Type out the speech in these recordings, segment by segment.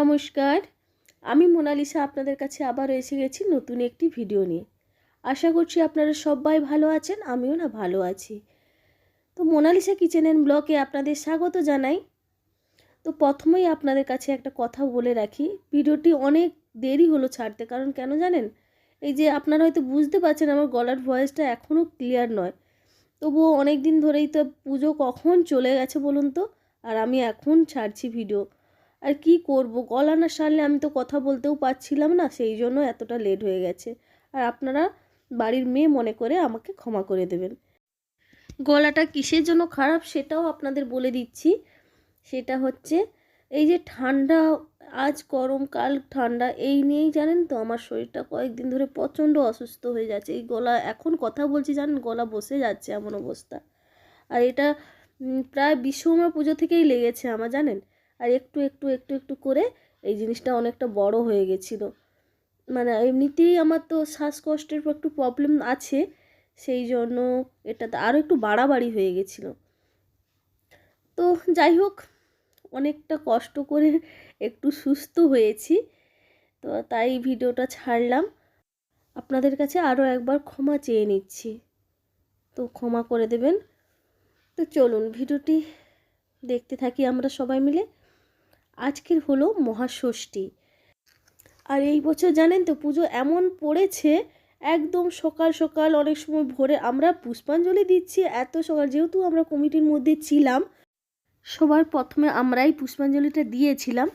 নমস্কার। আমি মোনালিসা আপনাদের কাছে আবার এসে গেছি নতুন একটি ভিডিও নিয়ে। আশা করছি আপনারা সবাই ভালো আছেন, আমিও না ভালো আছি। তো মোনালিসা কিচেন অ্যান্ড ব্লগে আপনাদের স্বাগত জানাই। তো প্রথমেই আপনাদের কাছে একটা কথা বলে রাখি, ভিডিওটি অনেক দেরি হলো ছাড়তে, কারণ কেন জানেন? এই যে আপনারা হয়তো বুঝতে পারছেন আমার গলার ভয়েসটা এখনও ক্লিয়ার নয়। তবুও অনেক দিন ধরেই তো পুজো কখন চলে গেছে বলুন তো? আর আমি এখন ছাড়ছি ভিডিও। আর কি করব? গলা না সারলে আমি তো কথা বলতেও পারছিলাম না, সেই জন্য এতটা লেট হয়ে গেছে। আর আপনারা বাড়ির মেয়ে মনে করে আমাকে ক্ষমা করে দেবেন। গলাটা কিসের জন্য খারাপ সেটাও আপনাদের বলে দিচ্ছি। সেটা হচ্ছে, এই যে ঠান্ডা, আজ গরম, কাল ঠান্ডা, এই নিয়েই জানেন তো আমার শরীরটা কয়েকদিন ধরে প্রচণ্ড অসুস্থ হয়ে যাচ্ছে। এই গলা, এখন কথা বলছি জানেন, গলা বসে যাচ্ছে এমন অবস্থা। আর এটা প্রায় বিশ্বকর্মা পুজো থেকেই লেগেছে আমার, জানেন? আর একটু একটু একটু একটু করে এই জিনিসটা অনেকটা বড় হয়ে গেছিল। মানে এমনিতেই আমার তো শ্বাসকষ্টের একটু প্রবলেম আছে, সেই জন্য এটাতে আরও একটু বাড়াবাড়ি হয়ে গেছিল। তো যাই হোক, অনেকটা কষ্ট করে একটু সুস্থ হয়েছি, তো তাই ভিডিওটা ছাড়লাম। আপনাদের কাছে আরও একবার ক্ষমা চেয়ে নিচ্ছি। তো ক্ষমা করে দেবেন। তো চলুন, ভিডিওটি দেখতে থাকি আমরা সবাই মিলে। আজকের হলো মহাষষ্ঠী। আর এই বছর জানেন তো পুজো এমন পড়েছে, একদম সকাল সকাল অনেক সময় ভোরে আমরা পুষ্পাঞ্জলি দিচ্ছি, এত সকাল যেহেতু আমরা কমিটির মধ্যে ছিলাম, সবার প্রথমে আমরাই পুষ্পাঞ্জলিটা দিয়েছিলাম।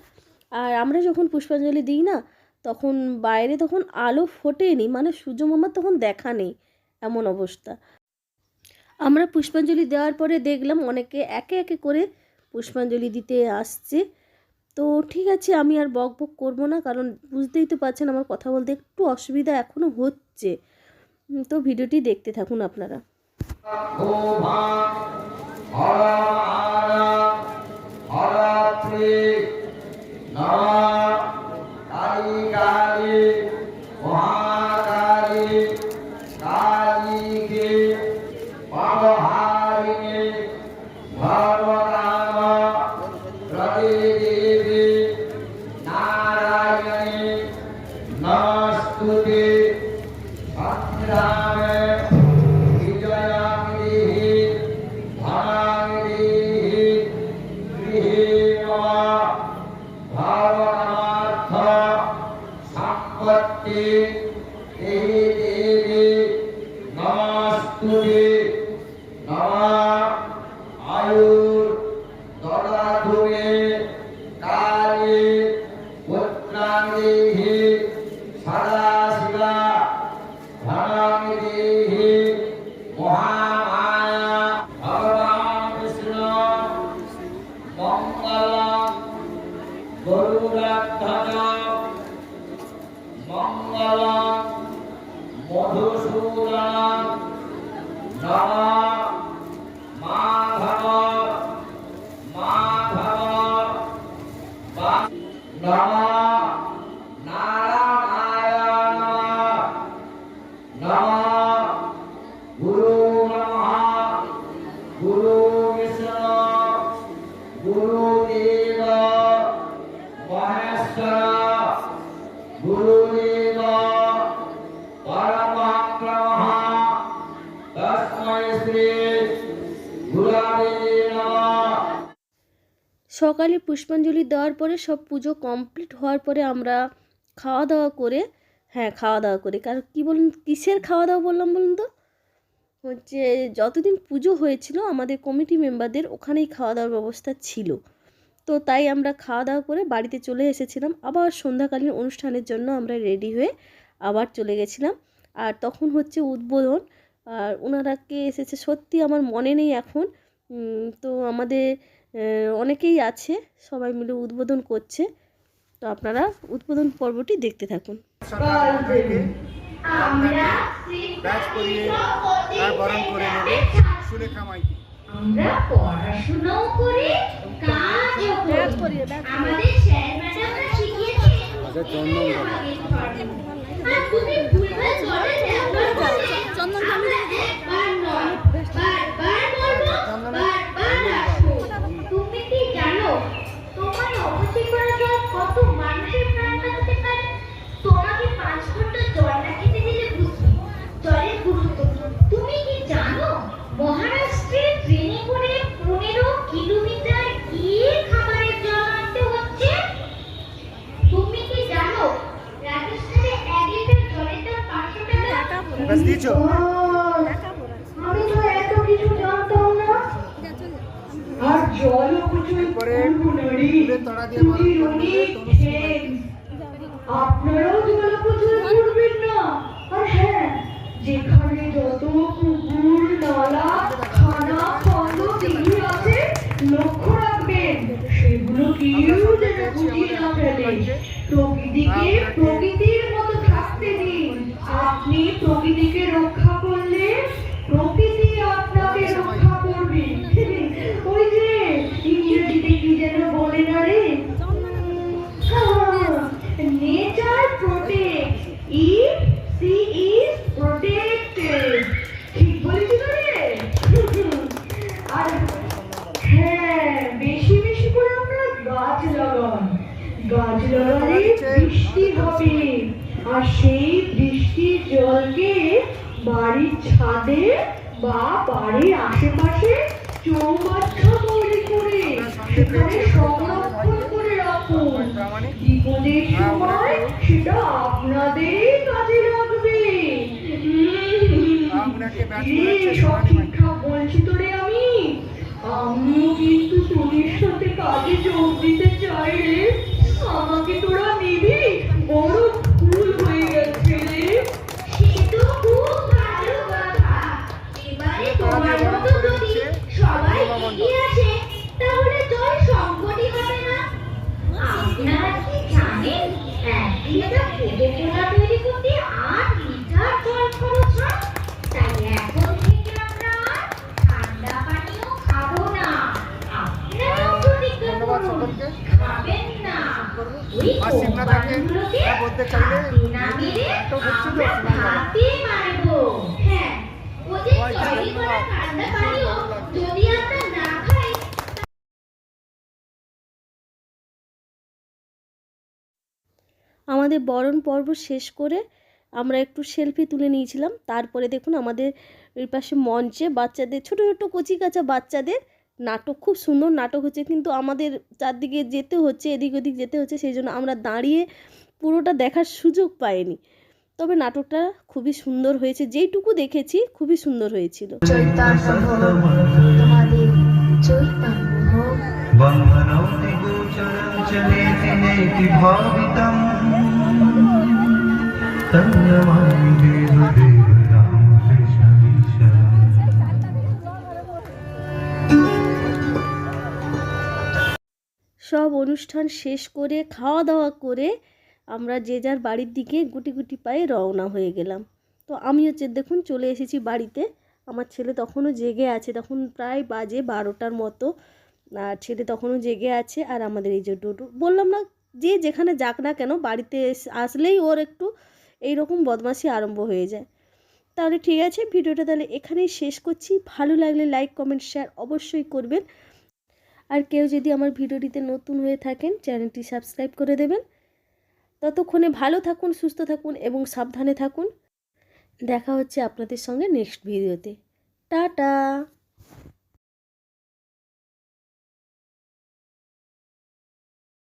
আর আমরা যখন পুষ্পাঞ্জলি দিই না, তখন বাইরে তখন আলো ফোটেনি মানে সূর্য মামার তখন দেখা নেই, এমন অবস্থা। আমরা পুষ্পাঞ্জলি দেওয়ার পরে দেখলাম অনেকে একে একে করে পুষ্পাঞ্জলি দিতে আসছে। তো ঠিক আছে, আমি আর বক বক করব না, কারণ বুঝতেই তো পারছেন আমার কথা বলতে একটু অসুবিধা এখনও হচ্ছে। তো ভিডিওটি দেখতে থাকুন আপনারা। হর নমস্তুতে সংগ্রামে সকালে পুষ্পাঞ্জলি দেওয়ার পরে সব পুজো কমপ্লিট হওয়ার পরে আমরা খাওয়া দাওয়া করে হ্যাঁ খাওয়া দাওয়া করে। কারণ কী বলুন, কিসের খাওয়া দাওয়া বললাম বলুন তো? হচ্ছে যতদিন পুজো হয়েছিল, আমাদের কমিটি মেম্বারদের ওখানেই খাওয়া দাওয়ার ব্যবস্থা ছিল। তো তাই আমরা খাওয়া দাওয়া করে বাড়িতে চলে এসেছিলাম আবার সন্ধ্যাকালীন অনুষ্ঠানের জন্য আমরা রেডি হয়ে আবার চলে গেছিলাম আর তখন হচ্ছে উদ্বোধন আর ওনারা কে এসেছে সত্যি আমার মনে নেই এখন তো আমাদের অনেকেই আছে সবাই মিলে উদ্বোধন করছে তো আপনারা উদ্বোধন পর্বটি দেখতে থাকুন আমরা করে নেবে সুলেখা মাইতি আমরা পড়াশোনাও করি কাজও করি। আমাদের স্যার ম্যাডামরা শিখিয়েছে আর তুমি আপনারাও জলপ্রচুর করবেন না হ্যাঁ যেখানে যত পুকুর নালা লক্ষ্য রাখবেন সেগুলো কেউ প্রকৃতিকে প্রকৃতির মতো থাকতে দিন আপনি প্রকৃতিকে রক্ষা সি ইজ প্রোটেক্টেড ঠিক বলেছি তো রে? আর হ্যাঁ বেশি বেশি করে আপনারা গাছ লাগান গাছ লাগালে বৃষ্টি হবে। আর সেই বৃষ্টির জলকে বাড়ির ছাদে বা বাড়ির আশেপাশে চৌবাচ্চা তৈরি করে সেখানে সংরক্ষণ করে রাখুন। বিপদের সময় সেটা আপনাদের কাজে আপনাকে ব্যাচ রে, করেছে সব সোনালী মাইতি। ওই আর শিবনাথকে বলতে চাইলে হাতে না মেরে একটু বুঝছি তো, হাতে মারবো হ্যাঁ ওদের তৈরি করা ঠান্ডা পানীয় যদি আমরা না খাই আমাদের বরণ পর্ব শেষ করে আমরা একটু সেলফি তুলে নিয়েছিলাম। তারপরে দেখুন আমাদের ওই পাশে মঞ্চে বাচ্চাদের ছোটো ছোটো কচি কাঁচা বাচ্চাদের নাটক খুব সুন্দর নাটক হচ্ছে, কিন্তু আমাদের চারদিকে যেতে হচ্ছে, এদিক ওদিক যেতে হচ্ছে, সেই জন্য আমরা দাঁড়িয়ে পুরোটা দেখার সুযোগ পাইনি। তবে নাটকটা খুবই সুন্দর হয়েছে, যেইটুকু দেখেছি খুবই সুন্দর হয়েছিল। সব অনুষ্ঠান শেষ করে খাওয়া দাওয়া করে আমরা যে যার বাড়ির দিকে গুটি গুটি পায়ে রওনা হয়ে গেলাম। তো আমি হচ্ছে দেখুন চলে এসেছি বাড়িতে। আমার ছেলে তখনও জেগে আছে, তখন প্রায় বাজে বারোটার মতো। আর ছেলে তখনও জেগে আছে আর আমাদের এই যে ডুডু, বললাম না যে যেখানে যাক না কেন বাড়িতে আসলেই ওর একটু এই রকম বদমাশি আরম্ভ হয়ে যায়। তাহলে ঠিক আছে, ভিডিওটা তাহলে এখানেই শেষ করছি। ভালো লাগলে লাইক কমেন্ট শেয়ার অবশ্যই করবেন। আর কেউ যদি আমার ভিডিওটিতে নতুন হয়ে থাকেন, চ্যানেলটি সাবস্ক্রাইব করে দেবেন। ততক্ষণে ভালো থাকুন, সুস্থ থাকুন এবং সাবধানে থাকুন। দেখা হচ্ছে আপনাদের সঙ্গে নেক্সট ভিডিওতে। টাটা!